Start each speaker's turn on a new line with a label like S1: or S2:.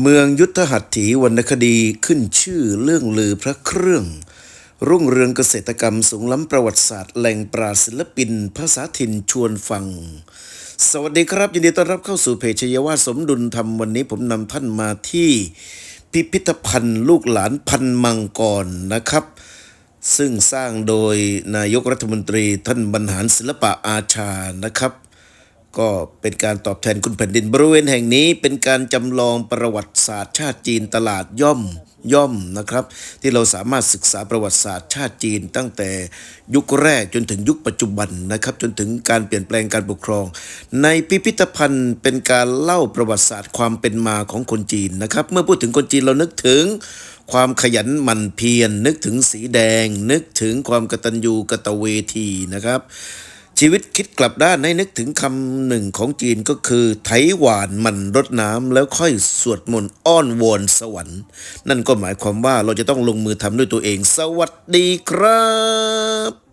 S1: เมืองยุทธหัตถีวรรณคดีขึ้นชื่อเรื่องลือพระเครื่อง รุ่งเรืองเกษตรกรรมสูงล้ำประวัติศาสตร์แหล่งปราศิลปิน ภาษาถิ่นชวนฟัง สวัสดีครับ ยินดีต้อนรับเข้าสู่เพจชยวาสสมดุลธรรมวันนี้ผมนำท่านมาที่ พิพิธภัณฑ์ลูกหลานพันมังกรนะครับ ซึ่งสร้างโดยนายกรัฐมนตรีท่านบรรหารศิลปะอาชานะครับ ก็เป็นการตอบแทนคุณแผ่นดินบริเวณแห่งนี้เป็นการจำลองประวัติศาสตร์ชาติจีนตลาดย่อมย่อมนะครับ ที่เราสามารถศึกษาประวัติศาสตร์ชาติจีน ตั้งแต่ยุคแรกจนถึงยุคปัจจุบันนะครับ จนถึงการเปลี่ยนแปลงการปกครอง ในพิพิธภัณฑ์เป็นการเล่าประวัติศาสตร์ความเป็นมาของคนจีนนะครับ เมื่อพูดถึงคนจีนเรานึกถึงความขยันหมั่นเพียรนึกถึงสีแดง นึกถึงความกตัญญูกตเวทีนะครับ ชีวิตคิดกลับด้านให้นึกถึงคำหนึ่งของจีนก็คือ ไถหวานมันรดน้ำแล้วค่อยสวดมนต์อ้อนวอนสวรรค์ นั่นก็หมายความว่าเราจะต้องลงมือทำด้วยตัวเอง สวัสดีครับ